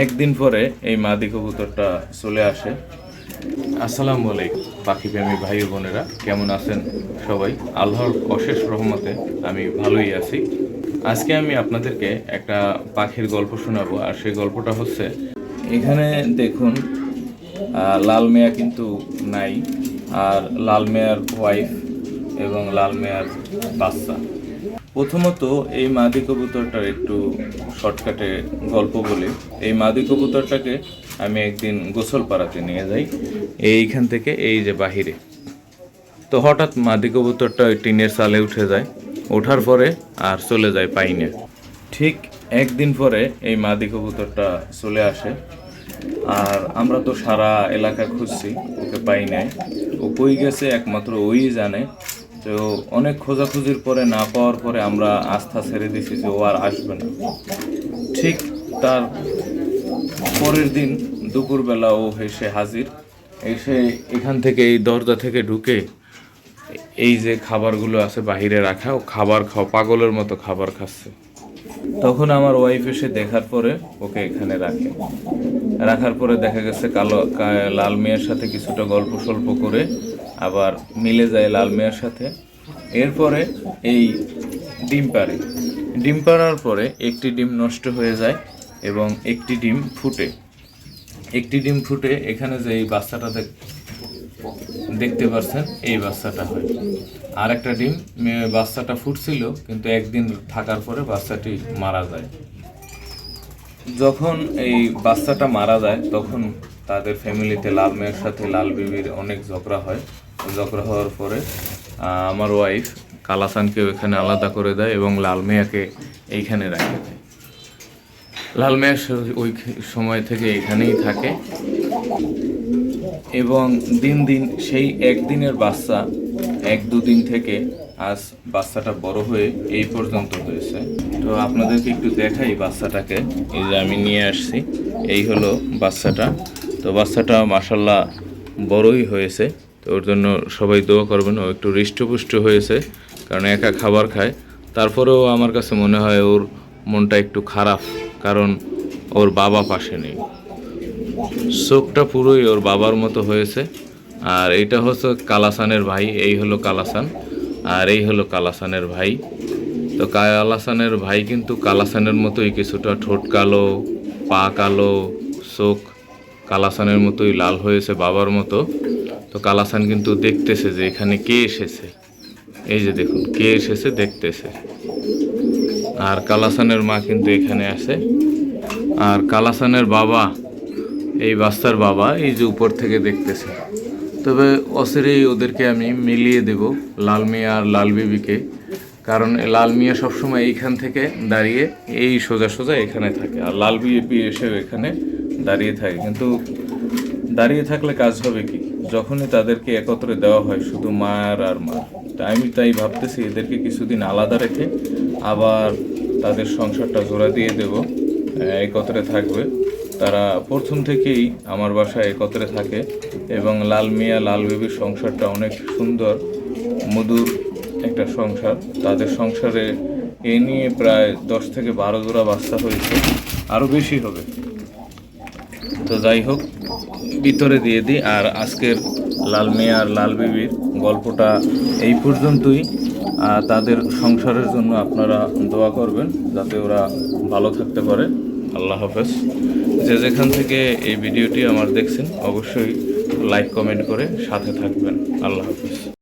একদিন পরে এই মাদি কবুতরটা চলে আসে। আসসালামু আলাইকুম, পাখি প্রেমী ভাই বোনেরা, কেমন আছেন সবাই? আল্লাহর অশেষ রহমতে আমি ভালোই আছি। আজকে আমি আপনাদেরকে একটা পাখির গল্প শোনাবো, আর সেই গল্পটা হচ্ছে, এখানে দেখুন লাল মেয়া কিন্তু নাই, আর লাল মেয়ার ওয়াইফ এবং লাল মেয়ার বাচ্চা। প্রথমত এই মাদি কবুতরটার একটু শর্টকাটে গল্প বলি। এই মাদি কবুতরটাকে আমি একদিন গোসল পাড়াতে নিয়ে যাই, এইখান থেকে এই যে বাহিরে। তো হঠাৎ মাদি কবুতরটা ওই টিনের সালে উঠে যায়, ওঠার পরে আর চলে যায় পাইনে। ঠিক একদিন পরে এই মাদি কবুতরটা চলে আসে, আর আমরা তো সারা এলাকা খুঁজছি, ওকে পাই নাই। ও কই গেছে একমাত্র ওই জানে। তো অনেক খোঁজাখুঁজির পরে না পাওয়ার পরে আমরা আস্থা ছেড়ে দিছি যে ও আর আসবে না। ঠিক তার পরের দিন দুপুরবেলা ও এসে হাজির। এসে এখান থেকে এই দরজা থেকে ঢুকে এই যে খাবারগুলো আছে বাহিরে রাখা, ও খাবার খাও পাগলের মতো খাবার খাচ্ছে। তখন আমার ওয়াইফ এসে দেখার পরে ওকে এখানে রাখে। রাখার পরে দেখা গেছে কালো লাল মেয়ের সাথে কিছুটা গল্প সল্প করে আবার মিলে যায় লাল মেয়ের সাথে। এরপরে এই ডিম পারে ডিম পাড়ার পরে একটি ডিম নষ্ট হয়ে যায় এবং একটি ডিম ফুটে। একটি ডিম ফুটে, এখানে যে এই বাচ্চাটা দেখ- দেখতে পাচ্ছেন এই বাচ্চাটা হয়। আর একটা ডিম বাচ্চাটা ফুটছিল, কিন্তু একদিন থাকার পরে বাচ্চাটি মারা যায়। যখন এই বাচ্চাটা মারা যায়, তখন তাদের ফ্যামিলিতে লাল মেয়ের সাথে লাল বিবির অনেক ঝগড়া হয়। ঝগড়া হওয়ার পরে আমার ওয়াইফ কালাসানকে ওখানে আলাদা করে দেয় এবং লাল মেয়াকে এইখানে রাখে লাল মেয়া ওই সময় থেকে এখানেই থাকে এবং দিন দিন সেই একদিনের বাচ্চা এক দুদিন থেকে আজ বাচ্চাটা বড় হয়ে এই পর্যন্ত হয়েছে। তো আপনাদেরকে একটু দেখাই বাচ্চাটাকে। এই যে আমি নিয়ে আসছি। এই হলো বাচ্চাটা। তো বাচ্চাটা মাসাল্লাহ বড়ই হয়েছে। তো ওর জন্য সবাই দোয়া করবেন, ও একটু হৃষ্টপুষ্ট হয়েছে, কারণ একা খাবার খায়। তারপরেও আমার কাছে মনে হয় ওর মনটা একটু খারাপ, কারণ ওর বাবা পাশে নেই। চোখটা পুরোই ওর বাবার মতো হয়েছে। আর এইটা হচ্ছে কালাসানের ভাই, এই হলো কালাসান। আর এই হলো কালাসানের ভাই। তো কালাসানের ভাই কিন্তু কালাসানের মতোই কিছুটা ঠোঁট কালো, পা কালো, চোখ কালাসানের মতোই লাল হয়েছে বাবার মতো। তো কালাসান কিন্তু দেখতেছে যে এখানে কে এসেছে। এই যে দেখুন, কে এসেছে দেখতেছে। আর কালাসানের মা কিন্তু এখানে আছে। আর কালাসানের বাবা, এই বাচ্চার বাবা, এই যে উপর থেকে দেখতেছে। তবে অসিরেই ওদেরকে আমি মিলিয়ে দেব লাল মিয়া আর লাল বিবিকে। কারণ লাল মিয়া সবসময় এইখান থেকে দাঁড়িয়ে এই সোজা সোজা এখানে থাকে, আর লাল বিবি এসে এখানে দাঁড়িয়ে থাকে। কিন্তু দাঁড়িয়ে থাকলে কাজ হবে কি? যখনই তাদেরকে একত্রে দেওয়া হয় শুধু মায়ের আর মা। তা আমি তাই ভাবতেছি এদেরকে কিছুদিন আলাদা রেখে আবার তাদের সংসারটা জোড়া দিয়ে দেব, একত্রে থাকবে। তারা প্রথম থেকেই আমার বাসায় একত্রে থাকে এবং লাল মিয়া, লাল বেবির সংসারটা অনেক সুন্দর, মধুর একটা সংসার। তাদের সংসারে এ নিয়ে প্রায় দশ থেকে বারো জোড়া বাচ্চা হয়েছে, আরও বেশি হবে। তো যাই হোক, ভিতরে দিয়ে দিই, আর আজকের লাল মেয়ে আর লাল বিবির গল্পটা এই পর্যন্তই। তাদের সংসারের জন্য আপনারা দোয়া করবেন, যাতে ওরা ভালো থাকতে পারে। আল্লাহ হাফেজ। যে যেখান থেকে এই ভিডিওটি আমার দেখছেন, অবশ্যই লাইক কমেন্ট করে সাথে থাকবেন। আল্লাহ হাফেজ।